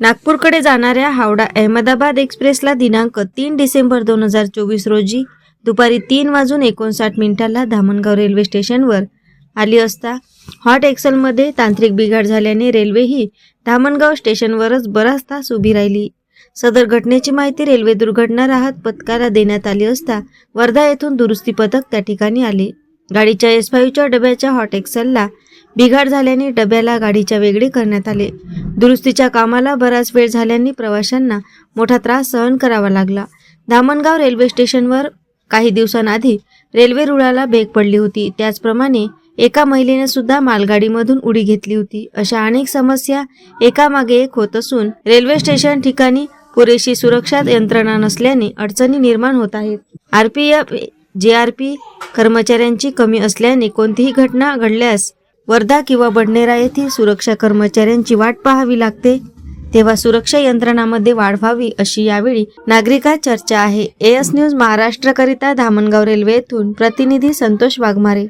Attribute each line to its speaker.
Speaker 1: नागपूरकडे जाणाऱ्या हावडा अहमदाबाद एक्सप्रेसला दिनांक तीन डिसेंबर दोन हजार चोवीस रोजी दुपारी तीन वाजून एकोणसाठ मिनिटाला धामणगाव रेल्वे स्टेशनवर आली असता हॉट एक्सलमध्ये तांत्रिक बिघाड झाल्याने रेल्वे ही धामणगाव स्टेशनवरच बराच तास उभी राहिली. सदर घटनेची माहिती रेल्वे दुर्घटना राहत पथकाला देण्यात आली असता वर्धा येथून दुरुस्ती पथक त्या ठिकाणी आले. गाडीच्या एस फाईव्हच्या डब्याच्या हॉट एक्सलला बिघाड झाल्याने डब्याला गाडीच्या वेगळे करण्यात आले. दुरुस्तीच्या कामाला बराच वेळ झाल्याने प्रवाशांना मोठा त्रास सहन करावा लागला. धामणगाव रेल्वे स्टेशनवर काही दिवसांआधी रेल्वे रुळाला बेग पडली होती. त्याचप्रमाणे एका महिलेने सुद्धा मालगाडीमधून उडी घेतली होती. अशा अनेक समस्या एकामागे एक होत असून रेल्वे स्टेशन ठिकाणी पुरेशी सुरक्षा यंत्रणा नसल्याने अडचणी निर्माण होत आहेत. आरपीएफ पी कर्मचाऱ्यांची कमी असल्याने कोणतीही घटना घडल्यास वर्धा किंवा बडनेरा येथील सुरक्षा कर्मचाऱ्यांची वाट पाहावी लागते. तेव्हा सुरक्षा यंत्रणामध्ये वाढ व्हावी अशी यावेळी नागरिकात चर्चा आहे. एएस न्यूज महाराष्ट्रकरिता धामणगाव रेल्वे येथून प्रतिनिधी संतोष वाघमारे.